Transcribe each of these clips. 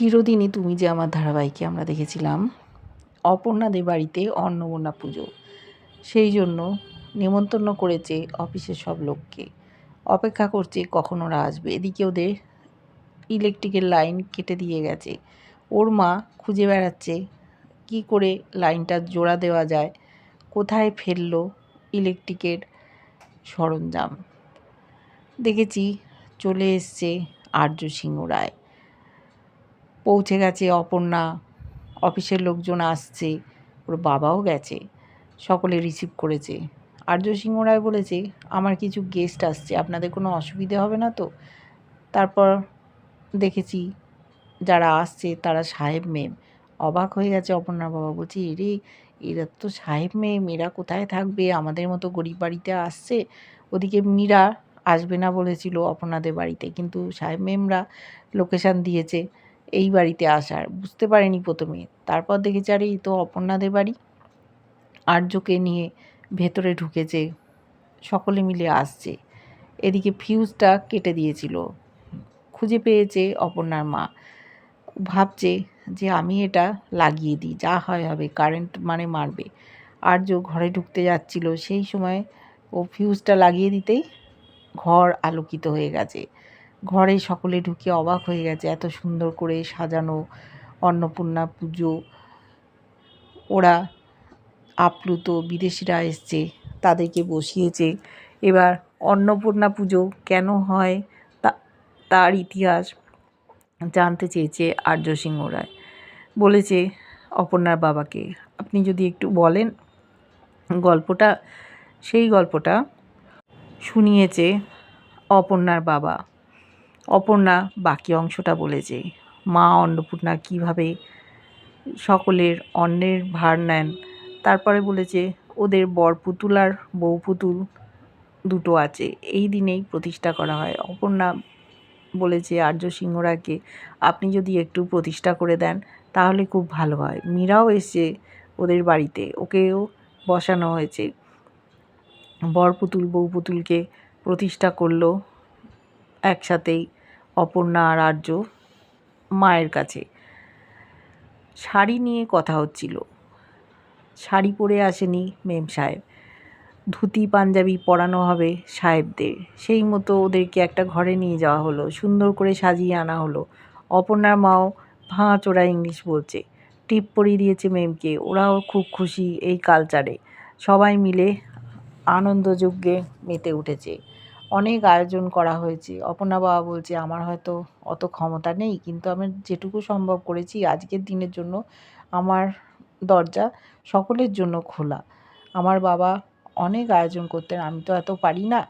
চিরদিনই তুমি যে আমার ধারাবাহিকে আমরা দেখেছিলাম অপর্ণাদের বাড়িতে অন্নপূর্ণা পুজো। সেই জন্য নেমন্তন্ন করেছে অফিসের সব লোককে। অপেক্ষা করছে কখন ওরা আসবে। এদিকে ওদের ইলেকট্রিকের লাইন কেটে দিয়ে গেছে। ওর মা খুঁজে বেড়াচ্ছে কি করে লাইনটা জোড়া দেওয়া যায়, কোথায় ফেলল ইলেকট্রিকের সরঞ্জাম। দেখেছি চলে এসছে আর্য সিংহ রায়। পৌঁছে গেছে, অপর্ণা। অফিসের লোকজন আসছে, ওর বাবাও গেছে, সকলে রিসিভ করেছে। আর্য সিংহ রায় বলেছে, আমার কিছু গেস্ট আসছে, আপনাদের কোনো অসুবিধে হবে না তো? তারপর দেখেছি, যারা আসছে তারা সাহেব মেম অবাক হয়ে গেছে অপর্ণার বাবা, বলছে, এরে, এরা তো সাহেব মেম এরা কোথায় থাকবে? আমাদের মতো গরিব বাড়িতে আসছে? ওদিকে মীরা আসবে না বলেছিল অপর্ণাদের বাড়িতে, কিন্তু সাহেব মেমরা লোকেশান দিয়েছে। এই বাড়িতে আসার। বুঝতে পারেনি প্রথমে। তারপর দেখেছি, আরে, এই তো অপর্ণাদের বাড়ি। আর্যকে নিয়ে ভেতরে ঢুকেছে। সকলে মিলে আসছে। এদিকে ফিউজটা কেটে দিয়েছিল। খুঁজে পেয়েছে অপর্ণার মা। ভাবছে যে, আমি এটা লাগিয়ে দিই। যা হয় হবে। কারেন্ট মানে মারবে। আর্য ঘরে ঢুকতে যাচ্ছিল। সেই সময় ও ফিউজটা লাগিয়ে দিতেই ঘর আলোকিত হয়ে গেছে। ঘরে সকলে ঢুকে অবাক হয়ে গেছে এত সুন্দর করে সাজানো অন্নপূর্ণা পুজো। ওরা আপ্লুত বিদেশিরা এসছে, তাদেরকে বসিয়েছে। এবার অন্নপূর্ণা পুজো কেন হয় তা, তার ইতিহাস জানতে চেয়েছে আর্য সিংহ রায়। বলেছে, অপর্ণার বাবাকে, আপনি যদি একটু বলেন। গল্পটা, সেই গল্পটা শুনিয়েছে অপর্ণার বাবা। অপর্ণা বাকি অংশটা বলেছে মা অন্নপূর্ণা কীভাবে সকলের অন্নের ভার নেন? তারপরে বলেছে ওদের বর পুতুল আর বউ পুতুল দুটো আছে, এই দিনেই প্রতিষ্ঠা করা হয়। অপর্ণা বলেছে আর্য সিংহরাকে আপনি যদি একটু প্রতিষ্ঠা করে দেন, তাহলে খুব ভালো হয়। মীরাও এসছে ওদের বাড়িতে, ওকেও বসানো হয়েছে। বর পুতুল, বউ পুতুলকে প্রতিষ্ঠা করল। একসাথেই, অপর্ণা আর আর্য মায়ের কাছে। শাড়ি নিয়ে কথা হচ্ছিল। শাড়ি পরে আসেনি মেম সাহেব। ধুতি, পাঞ্জাবি পরানো হবে সাহেবদের। সেই মতো ওদেরকে একটা ঘরে নিয়ে যাওয়া হলো, সুন্দর করে সাজিয়ে আনা হলো। অপর্ণার মাও ভাঙা চোরা ইংলিশ বলছে। টিপ পরিয়ে দিয়েছে মেমকে। ওরাও খুব খুশি এই কালচারে সবাই মিলে আনন্দযজ্ঞে মেতে উঠেছে। অনেক আয়োজন করা হয়েছে। অপর্ণা বাবা বলছে, আমার হয়তো অত ক্ষমতা নেই, কিন্তু আমি যেটুকু সম্ভব করেছি, আজকের দিনের জন্য আমার দরজা সকলের জন্য খোলা। আমার বাবা অনেক আয়োজন করতেন, আমি তো এত পারি না।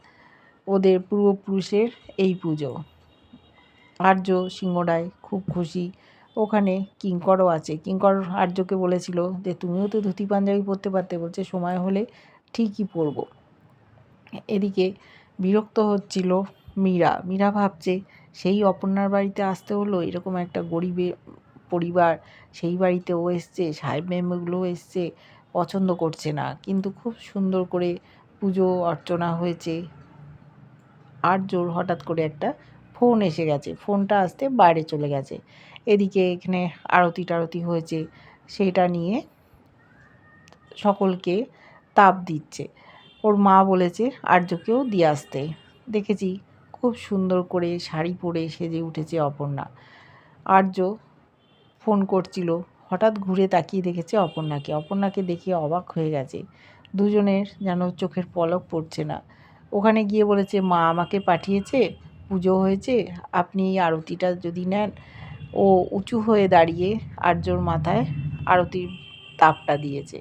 ওদের পূর্বপুরুষের এই পুজো। আর্য সিংহরায় খুব খুশি। ওখানে কিঙ্করও আছে। কিঙ্কর আর্যকে বলেছিল যে, তুমিও তো ধুতি পাঞ্জাবি পরতে পারতে। বলছে, সময় হলে ঠিকই পরবো। এদিকে বিরক্ত হচ্ছিল মীরা। মীরা ভাবছে, সেই অপর্ণার বাড়িতে আসতে হলো? এরকম একটা গরিবের পরিবার সেই বাড়িতে ও এসছে, সাহেব মেমগুলোও এসছে, পছন্দ করছে না। কিন্তু খুব সুন্দর করে পুজো অর্চনা হয়েছে। আর জোর হঠাৎ করে একটা ফোন এসে গেছে। ফোনটা আসতে বাইরে চলে গেছে। এদিকে এখানে আরতি টারতি হয়েছে। সেটা নিয়ে সকলকে তাপ দিচ্ছে। ওর মা বলেছে আর্যকেও দিয়ে আসতে। দেখেছি খুব সুন্দর করে শাড়ি পরে সেজে উঠেছে অপর্ণা। আর্য ফোন করছিল, হঠাৎ ঘুরে তাকিয়ে দেখেছে অপর্ণাকে। অপর্ণাকে দেখে অবাক হয়ে গেছে। দুজনের যেন চোখের পলক পড়ছে না। ওখানে গিয়ে বলেছে, মা আমাকে পাঠিয়েছে, পুজো হয়েছে, আপনি এই আরতিটা যদি নেন। ও উঁচু হয়ে দাঁড়িয়ে আর্যর মাথায় আরতির তাপটা দিয়েছে।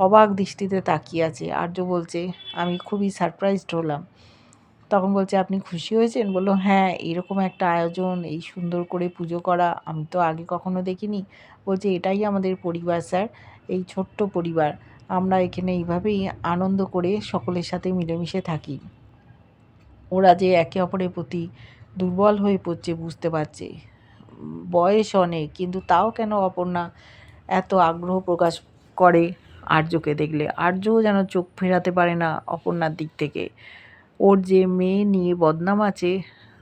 অবাক দৃষ্টিতে তাকিয়ে আছে। আর্য বলছে, আমি খুবই সারপ্রাইজড হলাম। তখন বলছে, আপনি খুশি হয়েছেন? বলল হ্যাঁ এরকম একটা আয়োজন, এই সুন্দর করে পুজো করা, আমি তো আগে কখনো দেখিনি। বলছে, এটাই আমাদের পরিবার, স্যার, এই ছোট্ট পরিবার। আমরা এখানে এইভাবেই আনন্দ করে সকলের সাথে মিলেমিশে থাকি। ওরা যে একে অপরের প্রতি দুর্বল হয়ে পড়ছে, বুঝতে পারছে। বয়স অনেক, কিন্তু তাও কেন অপর্ণা এত আগ্রহ প্রকাশ করে? আর্যকে দেখলে। আর্যও যেন চোখ ফেরাতে পারে না অপর্ণার দিক থেকে। ওর যে মেয়ে নিয়ে বদনাম আছে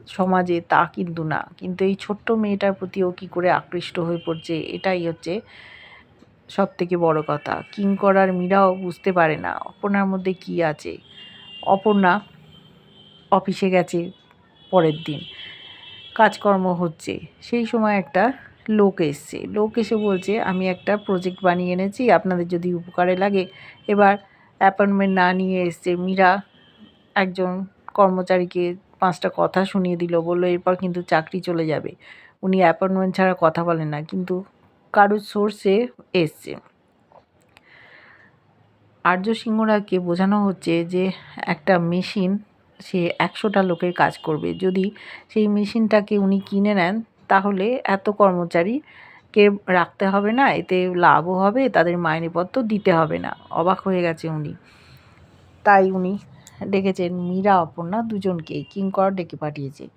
সমাজে তা কিন্তু না। কিন্তু এই ছোট্ট মেয়েটার প্রতিও কী করে আকৃষ্ট হয়ে পড়ছে, এটাই হচ্ছে সব থেকে বড় কথা। কিঙ্কর আর মীরাও বুঝতে পারে না অপর্ণার মধ্যে কি আছে। অপর্ণা অফিসে গেছে পরের দিন। কাজকর্ম হচ্ছে। সেই সময় একটা লোক এসছে। লোক এসে বলছে, আমি একটা প্রজেক্ট বানিয়ে এনেছি, আপনাদের যদি উপকারে লাগে। এবার অ্যাপয়েন্টমেন্ট না নিয়ে এসছে। মীরা একজন কর্মচারীকে পাঁচটা কথা শুনিয়ে দিল, বলল, এরপর কিন্তু চাকরি চলে যাবে। উনি অ্যাপয়েন্টমেন্ট ছাড়া কথা বলেন না, কিন্তু কারোর সোর্সে এসছে। আর্য সিংহরাকে বোঝানো হচ্ছে যে, একটা মেশিন সে একশোটা লোকের কাজ করবে। যদি সেই মেশিনটাকে উনি কিনে নেন তাহলে এত কর্মচারীকে রাখতে হবে না? এতে লাভও হবে, তাদের মাইনেপত্র দিতে হবে না। অবাক হয়ে গেছে উনি। তাই উনি ডেকেছেন মীরা, অপর্ণা দুজনকে। কিঙ্কর ডেকে পাঠিয়েছে।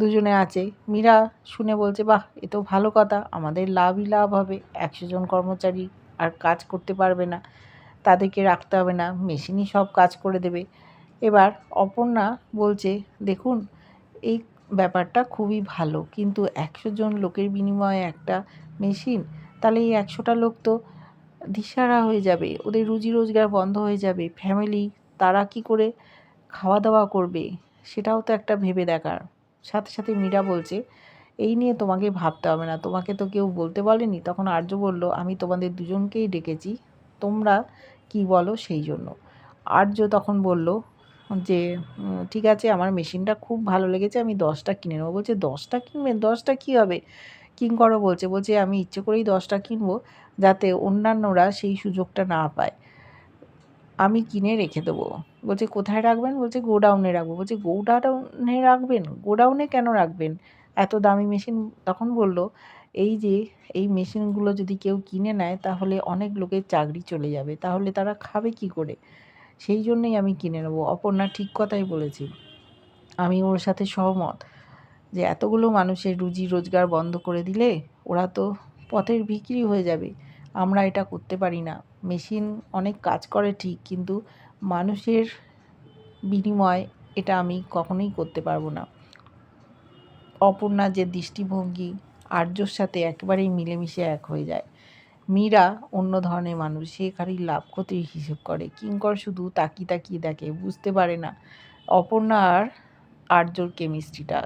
দুজনে আছে। মীরা শুনে বলছে, বাহ, এ তো ভালো কথা। আমাদের লাভই লাভ হবে। একশো জন কর্মচারী আর কাজ করতে পারবে না। তাদেরকে রাখতে হবে না। মেশিনই সব কাজ করে দেবে। এবার অপর্ণা বলছে, দেখুন, এই ব্যাপারটা খুবই ভালো। কিন্তু একশো জন লোকের বিনিময়ে একটা মেশিন, তাহলে এই একশোটা লোক তো দিশারা হয়ে যাবে, ওদের রুজি রোজগার বন্ধ হয়ে যাবে ফ্যামিলি তারা কি করে খাওয়া দাওয়া করবে, সেটাও তো একটা ভেবে দেখার। সাথে সাথে মীরা বলছে, এই নিয়ে তোমাকে ভাবতে হবে না, তোমাকে তো কেউ বলতে বলেনি। তখন আর্য বলল, আমি তোমাদের দুজনকেই ডেকেছি, তোমরা কি বলো সেই জন্য। আর্য তখন বলল যে ঠিক আছে, আমার মেশিনটা খুব ভালো লেগেছে, আমি দশটা কিনে নেব। বলছে, দশটা কিনবেন দশটা কী হবে? কিঙ্করও বলছে বলছে, আমি ইচ্ছে করেই দশটা কিনবো, যাতে অন্যান্যরা সেই সুযোগটা না পায়। আমি কিনে রেখে দেবো। বলছে, কোথায় রাখবেন? বলছে, গোডাউনে রাখব। বলছে, গোডাউনে রাখবেন? গোডাউনে কেন রাখবেন? এত দামি মেশিন তখন বলল, এই যে, এই মেশিনগুলো যদি কেউ কিনে নেয়, তাহলে অনেক লোকের চাকরি চলে যাবে, তাহলে তারা খাবে কি করে? সেই জন্যই আমি কিনে নেব। অপর্ণা ঠিক কথাই বলেছি। আমি ওর সাথে সহমত যে এতগুলো মানুষের রুজি রোজগার বন্ধ করে দিলে ওরা তো পথের বিক্রি হয়ে যাবে। আমরা এটা করতে পারি না। মেশিন অনেক কাজ করে ঠিক, কিন্তু মানুষের বিনিময় এটা আমি কখনোই করতে পারব না। অপর্ণা যে দৃষ্টিভঙ্গি, আর্যর সাথে একেবারেই মিলেমিশে এক হয়ে যায়। মীরা অন্য ধরনের মানুষ সে খালি লাভ ক্ষতির হিসেব করে। কিঙ্কর শুধু তাকিয়ে তাকিয়ে দেখে, বুঝতে পারে না। অপর্ণা আর আর্যর কেমিস্ট্রিটা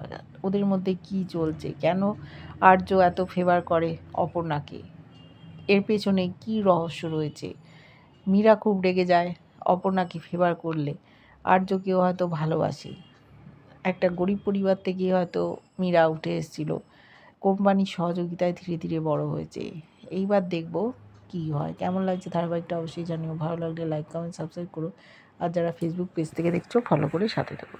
ওদের মধ্যে কি চলছে? কেন আর্য এত ফেভার করে অপর্ণাকে? এর পেছনে কি রহস্য রয়েছে? মীরা খুব রেগে যায় অপর্ণাকে ফেভার করলে। আর্যকেও হয়তো ভালোবাসে। একটা গরিব পরিবার থেকে হয়তো মীরা উঠে এসেছিল। কোম্পানির সহযোগিতায় ধীরে ধীরে বড় হয়েছে। এইবার দেখব কি হয়। কেমন লাগছে ধারাবাহিকটা অবশ্যই জানিও। ভালো লাগলে লাইক কমেন্ট সাবস্ক্রাইব করো। আর যারা ফেসবুক পেজ থেকে দেখছ ফলো করে সাথে থাকো।